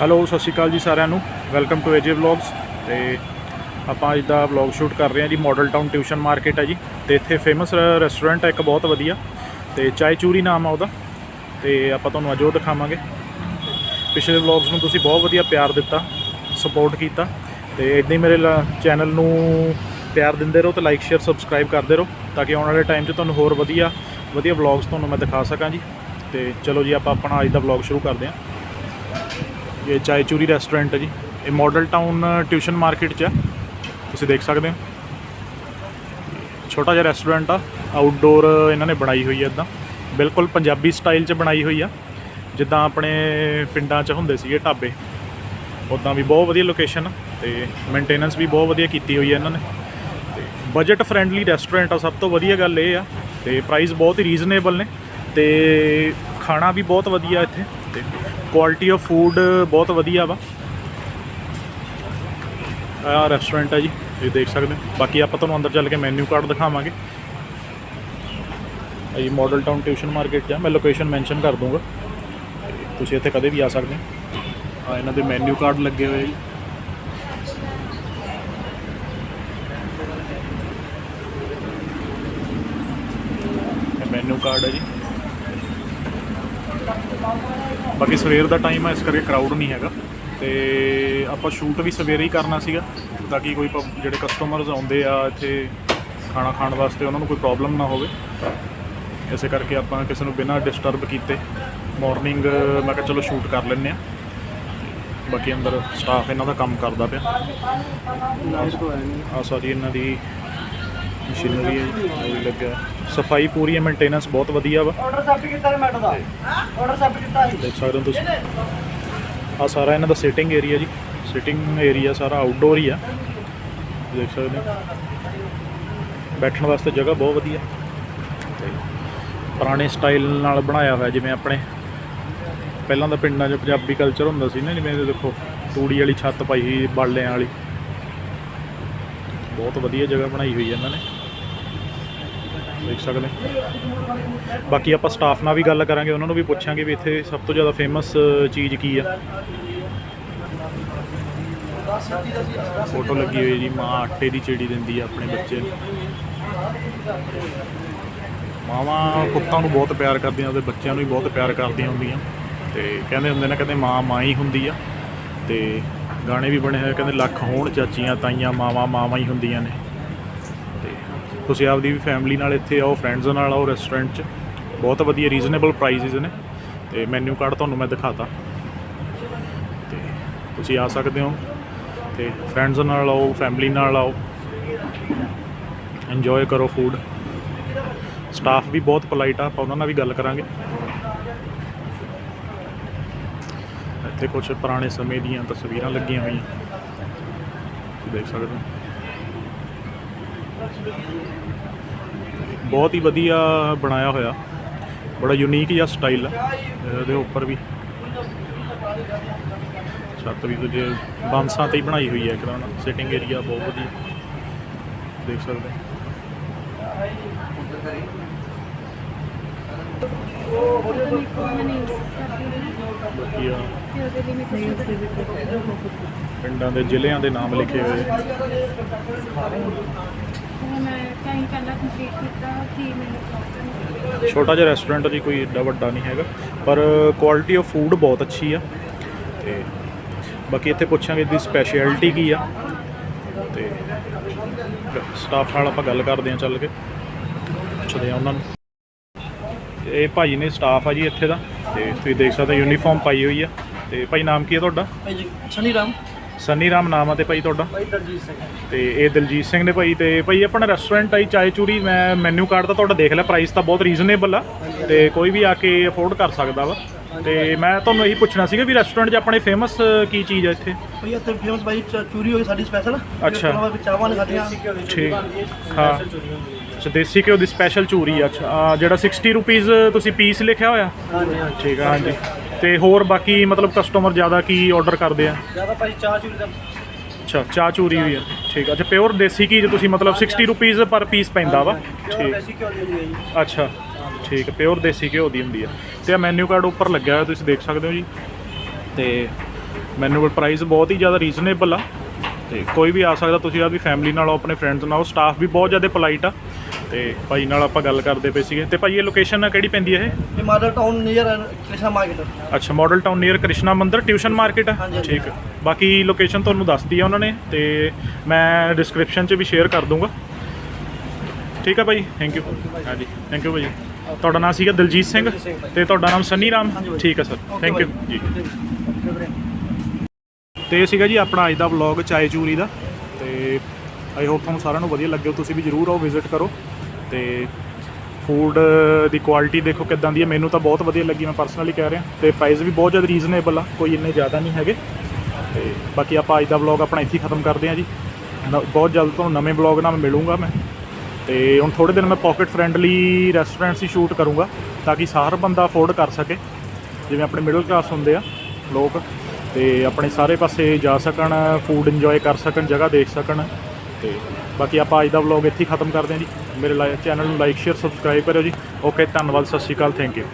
Hello, ਸਤਿ ਸ਼੍ਰੀ ਅਕਾਲ ਜੀ ਸਾਰਿਆਂ ਨੂੰ। ਵੈਲਕਮ ਟੂ ਏਜੇ ਵਲੌਗਸ ਤੇ ਆਪਾਂ ਅੱਜ ਦਾ ਵਲੌਗ ਸ਼ੂਟ ਕਰ ਰਹੇ ਹਾਂ ਜੀ ਮਾਡਲ ਟਾਊਨ ਟਿਊਸ਼ਨ ਮਾਰਕੀਟ ਹੈ ਜੀ। ਤੇ ਇੱਥੇ ਫੇਮਸ ਰੈਸਟੋਰੈਂਟ ਹੈ, ਇੱਕ ਬਹੁਤ ਵਧੀਆ। ਤੇ ਚਾय ਚੂਰੀ ਨਾਮ ਆ ਉਹਦਾ। ਤੇ ਆਪਾਂ ਤੁਹਾਨੂੰ ਅੱਜ ਉਹ ਦਿਖਾਵਾਂਗੇ। ਪਿਛਲੇ ਵਲੌਗਸ ਨੂੰ ਤੁਸੀਂ ਬਹੁਤ ਵਧੀਆ ਪਿਆਰ ਦਿੱਤਾ ਸਪੋਰਟ ਕੀਤਾ। ਤੇ ਇਦਾਂ ਹੀ ਮੇਰੇ ਚੈਨਲ ਨੂੰ ਪਿਆਰ ਦਿੰਦੇ ਰਹੋ ਤੇ ਲਾਈਕ ਸ਼ੇਅਰ ਸਬਸਕ੍ਰਾਈਬ ਕਰਦੇ ਰਹੋ ਤਾਂ ਕਿ ਆਉਣ ਵਾਲੇ ਟਾਈਮ 'ਚ ਤੁਹਾਨੂੰ ਹੋਰ ਵਧੀਆ ਵਧੀਆ ਵਲੌਗਸ ਤੁਹਾਨੂੰ ਮੈਂ ਦਿਖਾ ਸਕਾਂ ਜੀ। ਤੇ ਚਲੋ ਜੀ, ਆਪਾਂ ਆਪਣਾ ਅੱਜ ਦਾ ਵਲੌਗ ਸ਼ੁਰੂ ਕਰਦੇ ਹਾਂ। ਇਹ ਚਾਏ ਚੂਰੀ ਰੈਸਟੋਰੈਂਟ ਹੈ ਜੀ। ਇਹ ਮਾਡਲ ਟਾਊਨ ਟਿਊਸ਼ਨ ਮਾਰਕੀਟ 'ਚ ਹੈ। ਤੁਸੀਂ ਦੇਖ ਸਕਦੇ ਹੋ। ਛੋਟਾ ਜਿਹਾ ਰੈਸਟੋਰੈਂਟ ਆ। ਆਊਟਡੋਰ ਇਹਨਾਂ ਨੇ ਬਣਾਈ ਹੋਈ ਹੈ ਇਦਾਂ। ਬਿਲਕੁਲ ਪੰਜਾਬੀ ਸਟਾਈਲ 'ਚ ਬਣਾਈ ਹੋਈ ਆ। ਜਿੱਦਾਂ ਆਪਣੇ ਪਿੰਡਾਂ 'ਚ ਹੁੰਦੇ ਸੀਗੇ ਢਾਬੇ। ਉਦਾਂ ਵੀ ਬਹੁਤ ਵਧੀਆ ਲੋਕੇਸ਼ਨ ਤੇ ਮੇਨਟੇਨੈਂਸ ਵੀ ਬਹੁਤ ਵਧੀਆ ਕੀਤੀ ਹੋਈ ਹੈ ਇਹਨਾਂ ਨੇ। ਤੇ ਬਜਟ ਫ੍ਰੈਂਡਲੀ ਰੈਸਟੋਰੈਂਟ ਆ। ਸਭ ਤੋਂ ਵਧੀਆ ਗੱਲ ਇਹ ਆ। ਤੇ ਪ੍ਰਾਈਸ ਬਹੁਤ ਹੀ ਰੀਜ਼ਨੇਬਲ ਨੇ। ਤੇ ਖਾਣਾ ਵੀ ਬਹੁਤ ਵਧੀਆ ਇੱਥੇ। ਤੇ ਕੁਆਲਿਟੀ ਆਫ ਫੂਡ ਬਹੁਤ ਵਧੀਆ ਵਾ। ਆ ਰੈਸਟੋਰੈਂਟ ਆ ਜੀ, ਤੁਸੀਂ ਦੇਖ ਸਕਦੇ ਹੋ। ਬਾਕੀ ਆਪਾਂ ਤੁਹਾਨੂੰ ਅੰਦਰ ਚੱਲ ਕੇ ਮੈਨੂ ਕਾਰਡ ਦਿਖਾਵਾਂਗੇ। ਇਹ ਮਾਡਲ ਟਾਊਨ ਟਿਊਸ਼ਨ ਮਾਰਕੀਟ 'ਚ ਆ, ਮੈਂ ਲੋਕੇਸ਼ਨ ਮੈਂਸ਼ਨ ਕਰ ਦੂੰਗਾ। ਤੁਸੀਂ ਇੱਥੇ ਕਦੇ ਵੀ ਆ ਸਕਦੇ ਹੋ। ਆ ਇਹਨਾਂ ਦੇ ਮੈਨੂ ਕਾਰਡ ਲੱਗੇ ਹੋਏ ਜੀ। ਇਹ ਮੈਨੂ ਕਾਰਡ ਹੈ ਜੀ। ਬਾਕੀ ਸਵੇਰ ਦਾ ਟਾਈਮ ਹੈ ਇਸ ਕਰਕੇ ਕਰਾਊਡ ਨਹੀਂ ਹੈਗਾ। ਤੇ ਆਪਾਂ ਸ਼ੂਟ ਵੀ ਸਵੇਰੇ ਹੀ ਕਰਨਾ ਸੀਗਾ, ਤਾਂ ਕਿ ਕੋਈ ਪਬ- ਜਿਹੜੇ ਕਸਟਮਰਸ ਆਉਂਦੇ ਆ, ਇੱਥੇ ਖਾਣਾ ਖਾਣ ਵਾਸਤੇ ਉਹਨਾਂ ਨੂੰ ਕੋਈ ਪ੍ਰੋਬਲਮ ਨਾ ਹੋਵੇ। ਇਸੇ ਕਰਕੇ ਆਪਾਂ ਕਿਸੇ ਨੂੰ ਬਿਨਾਂ ਡਿਸਟਰਬ ਕੀਤੇ ਮਾਰਨਿੰਗ ਮੈਂ ਕਿਹਾ ਚਲੋ ਸ਼ੂਟ ਕਰ ਲੈਂਦੇ ਆ ਬਾਕੀ ਅੰਦਰ ਸਟਾਫ ਇਹਨਾਂ ਦਾ ਕੰਮ ਕਰਦਾ ਪਿਆ। ਆ ਸਾਰੀ ਇਹਨਾਂ ਦੀ ਮਸ਼ੀਨਰੀ ਹੈ ਜੀ ਉਹ ਵੀ ਲੱਗਾ। ਸਫ਼ਾਈ ਪੂਰੀ ਹੈ ਮੇਨਟੇਨੈਂਸ ਬਹੁਤ ਵਧੀਆ ਵਾ। ਆਰਡਰ ਸਬਮਿਟ ਕੀਤਾ ਹੈ ਮੈਡਮ ਦਾ। ਆਰਡਰ ਸਬਮਿਟ ਕੀਤਾ ਹੈ ਦੇਖ ਸਕਦੇ ਹੋ ਤੁਸੀਂ। ਆ ਸਾਰਾ ਇਹਨਾਂ ਦਾ ਸਿਟਿੰਗ ਏਰੀਆ ਜੀ। ਸਿਟਿੰਗ ਏਰੀਆ ਸਾਰਾ ਆਊਟਡੋਰ ਹੀ ਆ। ਦੇਖ ਸਕਦੇ ਹੋ। ਬੈਠਣ ਵਾਸਤੇ ਜਗ੍ਹਾ ਬਹੁਤ ਵਧੀਆ। ਪੁਰਾਣੇ ਸਟਾਈਲ ਨਾਲ ਬਣਾਇਆ ਹੋਇਆ ਜਿਵੇਂ ਆਪਣੇ। ਪਹਿਲਾਂ ਤਾਂ ਪਿੰਡਾਂ 'ਚ ਪੰਜਾਬੀ ਕਲਚਰ ਹੁੰਦਾ ਸੀ ਨਾ ਜਿਵੇਂ ਇਹ ਦੇਖੋ ਤੂੜੀ ਵਾਲੀ ਛੱਤ ਪਾਈ ਹੋਈ ਬਾਲਿਆਂ ਵਾਲੀ। ਬਹੁਤ ਵਧੀਆ ਜਗ੍ਹਾ ਬਣਾਈ ਹੋਈ ਹੈ ਇਹਨਾਂ ਨੇ। ਦੇਖ ਸਕਦੇ ਬਾਕੀ ਆਪਾਂ ਸਟਾਫ ਨਾਲ ਵੀ ਗੱਲ ਕਰਾਂਗੇ, ਉਹਨਾਂ ਨੂੰ ਵੀ ਪੁੱਛਾਂਗੇ ਵੀ ਇੱਥੇ ਸਭ ਤੋਂ ਜ਼ਿਆਦਾ ਫੇਮਸ ਚੀਜ਼ ਕੀ ਆ। ਫੋਟੋ ਲੱਗੀ ਹੋਈ ਜੀ, ਮਾਂ ਆਟੇ ਦੀ ਚਿੜੀ ਦਿੰਦੀ ਆ ਆਪਣੇ ਬੱਚੇ ਨੂੰ। ਮਾਵਾਂ ਪੁੱਤਾਂ ਨੂੰ ਬਹੁਤ ਪਿਆਰ ਕਰਦੀਆਂ, ਉਹਦੇ ਬੱਚਿਆਂ ਨੂੰ ਵੀ ਬਹੁਤ ਪਿਆਰ ਕਰਦੀਆਂ ਹੁੰਦੀਆਂ। ਤੇ ਕਹਿੰਦੇ ਹੁੰਦੇ ਨੇ, ਕਹਿੰਦੇ ਮਾਂ ਮਾਂ ਹੀ ਹੁੰਦੀ ਆ। ਤੇ ਗਾਣੇ ਵੀ ਬਣੇ ਹੋਏ ਕਹਿੰਦੇ ਲੱਖ ਹੋਣ ਚਾਚੀਆਂ ਤਾਈਆਂ, ਮਾਵਾਂ ਮਾਵਾਂ ਹੀ ਹੁੰਦੀਆਂ ਨੇ। ਤੁਸੀਂ ਆਪਦੀ ਵੀ ਫੈਮਿਲੀ ਨਾਲ ਇੱਥੇ ਆਓ ਫਰੈਂਡਸ ਨਾਲ ਆਓ ਰੈਸਟੋਰੈਂਟ 'ਚ। ਬਹੁਤ ਵਧੀਆ ਰੀਜ਼ਨੇਬਲ ਪ੍ਰਾਈਸਿਸ ਨੇ। ਤੇ ਮੈਨੂ ਕਾਰਡ ਤੁਹਾਨੂੰ ਮੈਂ ਦਿਖਾਤਾ। ਤੇ ਤੁਸੀਂ ਆ ਸਕਦੇ ਹੋ। ਤੇ ਫਰੈਂਡਸ ਨਾਲ ਆਓ ਫੈਮਿਲੀ ਨਾਲ ਆਓ। ਇੰਜੋਏ ਕਰੋ ਫੂਡ ਸਟਾਫ ਵੀ ਬਹੁਤ ਪੋਲਾਈਟ ਆ, ਆਪਾਂ ਉਹਨਾਂ ਨਾਲ ਵੀ ਗੱਲ ਕਰਾਂਗੇ। ਇੱਥੇ ਕੁਝ ਪੁਰਾਣੇ ਸਮੇਂ ਦੀਆਂ ਤਸਵੀਰਾਂ ਲੱਗੀਆਂ ਹੋਈਆਂ। ਤੁਸੀਂ ਦੇਖ ਸਕਦੇ ਹੋ। ਬਹੁਤ ਹੀ ਵਧੀਆ ਬਣਾਇਆ ਹੋਇਆ। ਬੜਾ ਯੂਨੀਕ ਜਿਹਾ ਸਟਾਈਲ ਆ, ਇਹਦੇ ਉੱਪਰ ਵੀ। ਛੱਤ ਵੀ ਦੂਜੇ ਬਾਂਸਾਂ ਤੇ ਹੀ ਬਣਾਈ ਹੋਈ ਹੈ ਇੱਕ ਸਿਟਿੰਗ ਏਰੀਆ ਬਹੁਤ ਵਧੀਆ। ਦੇਖ ਸਕਦੇ ਹੋ। ਪਿੰਡਾਂ ਦੇ ਜ਼ਿਲ੍ਹਿਆਂ ਦੇ ਨਾਮ ਲਿਖੇ ਹੋਏ। ਆ। ਮੈਂ ਕਹੀਂ ਪਹਿਲਾਂ ਕੰਪਲੀਟ ਕੀਤਾ ਕਿ ਮੈਨੂੰ ਪ੍ਰੋਬਲਮ ਛੋਟਾ ਜਿਹਾ ਰੈਸਟੋਰੈਂਟ ਜੀ ਕੋਈ ਏਡਾ ਵੱਡਾ ਨਹੀਂ ਹੈਗਾ ਪਰ ਕੁਆਲਿਟੀ ਆਫ ਫੂਡ ਬਹੁਤ ਅੱਛੀ ਆ ਤੇ ਬਾਕੀ ਇੱਥੇ ਪੁੱਛਾਂਗੇ ਦੀ ਸਪੈਸ਼ਲਿਟੀ ਕੀ ਆ ਤੇ ਸਟਾਫ ਨਾਲ ਆਪਾਂ ਗੱਲ ਕਰਦੇ ਹਾਂ ਚੱਲ ਕੇ ਪੁੱਛਦੇ ਆ ਉਹਨਾਂ ਨੂੰ। ਇਹ ਭਾਜੀ ਨੇ ਸਟਾਫ ਆ ਜੀ ਇੱਥੇ ਦਾ ਤੇ ਤੁਸੀਂ ਦੇਖ ਸਕਦੇ ਯੂਨੀਫਾਰਮ ਪਾਈ ਹੋਈ ਆ ਤੇ ਭਾਈ ਨਾਮ ਕੀ ਹੈ ਤੁਹਾਡਾ? ਭਾਈ ਜੀ ਸ਼ਨੀ ਰਾਮ ਸਨੀ ਰਾਮ ਨਾਮ ਆ ਤੇ ਭਾਈ ਤੁਹਾਡਾ? ਭਾਈ ਦਰਜੀਤ ਸਿੰਘ। ਤੇ ਇਹ ਦਲਜੀਤ ਸਿੰਘ ਨੇ ਭਾਈ ਤੇ ਭਾਈ ਆਪਣਾ ਰੈਸਟੋਰੈਂਟ ਆਈ ਚਾय ਚੂਰੀ ਮੈਂ ਮੈਨੂ ਕਾਰਡ ਤਾਂ ਤੁਹਾਡਾ ਦੇਖ ਲਿਆ ਪ੍ਰਾਈਸ ਤਾਂ ਬਹੁਤ ਰੀਜ਼ਨੇਬਲ ਆ ਤੇ ਕੋਈ ਵੀ ਆ ਕੇ ਅਫੋਰਡ ਕਰ ਸਕਦਾ ਵਾ। ਤੇ ਮੈਂ ਤੁਹਾਨੂੰ ਇਹੀ ਪੁੱਛਣਾ ਸੀਗਾ ਵੀ ਰੈਸਟੋਰੈਂਟ 'ਚ ਆਪਣੇ ਫੇਮਸ ਕੀ ਚੀਜ਼ ਆ ਇੱਥੇ? ਭਾਈ ਇੱਥੇ ਫੇਮਸ ਭਾਈ ਚ- ਚੂਰੀ ਹੋਈ ਸਾਡੀ ਸਪੈਸ਼ਲ ਅੱਛਾ। ਚਾਵਾਂ ਨੇ ਸਾਡੀਆਂ। ਠੀਕ। ਹਾਂ। ਅੱਛਾ ਦੇਸੀ ਘਿਓ ਦੀ ਸਪੈਸ਼ਲ ਚੂਰੀ ਆ। ਅੱਛਾ ਆਹ ਜਿਹੜਾ 60 ਰੁਪਏ ਤੁਸੀਂ ਪੀਸ ਲਿਖਿਆ ਹੋਇਆ? ਹਾਂਜੀ ਹਾਂਜੀ। ਠੀਕ ਆ ਹਾਂਜੀ। ਤੇ ਹੋਰ ਬਾਕੀ ਮਤਲਬ ਕਸਟਮਰ ਜ਼ਿਆਦਾ ਕੀ ਆਰਡਰ ਕਰਦੇ ਆ? ਜ਼ਿਆਦਾ ਭਾਈ ਚਾਹ ਚੂਰੀ ਦਾ। ਅੱਛਾ ਚਾਹ ਚੂਰੀ ਹੋਈ ਆ। ਠੀਕ ਆ। ਅੱਛਾ ਪਿਓਰ ਦੇਸੀ ਘੀ ਜੇ ਤੁਸੀਂ ਮਤਲਬ 60 ਰੁਪਏ ਪਰ ਪੀਸ ਪੈਂਦਾ ਵਾ। ਠੀਕ। ਦੇਸੀ ਘਿਓ ਦੀ ਹੁੰਦੀ ਹੈ ਜੀ। ਅੱਛਾ ਠੀਕ ਪਿਓਰ ਦੇਸੀ ਘਿਓ ਦੀ ਹੁੰਦੀ ਆ। ਤੇ ਆ ਮੈਨੂ ਕਾਰਡ ਉੱਪਰ ਲੱਗਿਆ ਹੋਇਆ ਤੁਸੀਂ ਦੇਖ ਸਕਦੇ ਹੋ ਜੀ। ਤੇ ਮੈਨੂੰ ਪ੍ਰਾਈਸ ਬਹੁਤ ਹੀ ਜ਼ਿਆਦਾ ਰੀਜ਼ਨੇਬਲ ਆ। ਤੇ ਕੋਈ ਵੀ ਆ ਸਕਦਾ ਤੁਸੀਂ ਆਪਦੀ ਫੈਮਿਲੀ ਨਾਲ ਆਓ ਆਪਣੇ ਫਰੈਂਡਸ ਨਾਲ ਆਓ ਸਟਾਫ ਵੀ ਬਹੁਤ ਜ਼ਿਆਦਾ ਪੋਲਾਈਟ ਆ। ਤੇ ਭਾਈ ਨਾਲ ਆਪਾਂ ਗੱਲ ਕਰਦੇ ਪਏ ਸੀਗੇ। ਤੇ ਭਾਈ ਇਹ ਲੋਕੇਸ਼ਨ ਕਿਹੜੀ ਪੈਂਦੀ ਹੈ ਇਹ? ਇਹ model town near Krishna market ਅੱਛਾ ਮਾਡਲ ਟਾਊਨ ਨੀਅਰ ਕ੍ਰਿਸ਼ਨਾ ਮੰਦਿਰ ਟਿਊਸ਼ਨ ਮਾਰਕੀਟ ਹਾਂਜੀ, ਹਾਂਜੀ। ਠੀਕ। ਹੈ ਬਾਕੀ ਲੋਕੇਸ਼ਨ ਤੁਹਾਨੂੰ ਦੱਸਦੀ ਆ ਉਹਨਾਂ ਨੇ ਤੇ ਮੈਂ ਡਿਸਕ੍ਰਿਪਸ਼ਨ 'ਚ ਵੀ ਸ਼ੇਅਰ ਕਰ ਦੂੰਗਾ। ਠੀਕ ਹੈ ਭਾਈ? ਥੈਂਕ ਯੂ ਹਾਂਜੀ ਥੈਂਕ ਯੂ ਭਾਈ। ਤੁਹਾਡਾ ਨਾਮ ਸੀਗਾ ਦਲਜੀਤ ਸਿੰਘ ਦਲਜੀਤ ਸਿੰਘ ਭਾਈ। ਤੇ ਤੁਹਾਡਾ ਨਾਮ ਸੰਨੀ ਰਾਮ? ਹਾਂਜੀ ਭਾਈ। ਠੀਕ ਹੈ ਸਰ। Thank you. ਜੀ। ਤੇ ਇਹ ਸੀਗਾ ਜੀ ਆਪਣਾ ਅੱਜ ਦਾ ਵਲੌਗ ਚਾਏ ਚੂਰੀ ਦਾ। ਤੇ ਆਈ ਹੋਪ ਤੁਹਾਨੂੰ ਸਾਰਿਆਂ ਨੂੰ ਵਧੀਆ ਲੱਗਿਆ ਤੁਸੀਂ ਵੀ ਜਰੂਰ ਆਓ ਵਿਜ਼ਿਟ ਕਰੋ। ਤੇ ਫੂਡ ਦੀ ਕੁਆਲਿਟੀ ਦੇਖੋ ਕਿੱਦਾਂ ਦੀ ਹੈ। ਮੈਨੂੰ ਤਾਂ ਬਹੁਤ ਵਧੀਆ ਲੱਗੀ, ਮੈਂ ਪਰਸਨਲੀ ਕਹਿ ਰਿਹਾ। ਤੇ ਪ੍ਰਾਈਸ ਵੀ ਬਹੁਤ ਜ਼ਿਆਦਾ ਰੀਜ਼ਨੇਬਲ ਆ, ਕੋਈ ਇੰਨੇ ਜ਼ਿਆਦਾ ਨਹੀਂ ਹੈਗੇ। ਤੇ ਬਾਕੀ ਆਪਾਂ ਅੱਜ ਦਾ ਵਲੌਗ ਆਪਣਾ ਇੱਥੇ ਖਤਮ ਕਰਦੇ ਹਾਂ ਜੀ। ਨ- ਬਹੁਤ ਜਲਦ ਤੁਹਾਨੂੰ ਨਵੇਂ ਵਲੌਗ ਨਾਲ ਮਿਲੂੰਗਾ ਮੈਂ। ਤੇ ਹੁਣ ਥੋੜੇ ਦਿਨ ਮੈਂ ਪਾਕਟ ਫ੍ਰੈਂਡਲੀ ਰੈਸਟੋਰੈਂਟਸ ਹੀ ਸ਼ੂਟ ਕਰੂੰਗਾ, ਤਾਂ ਕਿ ਹਰ ਬੰਦਾ ਅਫੋਰਡ ਕਰ ਸਕੇ। ਜਿਵੇਂ ਆਪਣੇ ਮਿਡਲ ਕਲਾਸ ਹੁੰਦੇ ਆ ਲੋਕ, ਤੇ ਆਪਣੇ ਸਾਰੇ ਪਾਸੇ ਜਾ ਸਕਣ ਫੂਡ ਇੰਜੋਏ ਕਰ ਸਕਣ, ਜਗ੍ਹਾ ਦੇਖ ਸਕਣ। ਤੇ ਬਾਕੀ ਆਪਾਂ ਅੱਜ ਦਾ ਵਲੌਗ ਇੱਥੇ ਹੀ ਖਤਮ ਕਰਦੇ ਹਾਂ ਜੀ। ਮੇਰੇ ਚੈਨਲ ਨੂੰ ਲਾਈਕ ਸ਼ੇਅਰ ਸਬਸਕ੍ਰਾਈਬ ਕਰਿਓ ਜੀ। ਓਕੇ ਧੰਨਵਾਦ, ਸਤਿ ਸ਼੍ਰੀ ਅਕਾਲ ਥੈਂਕ ਯੂ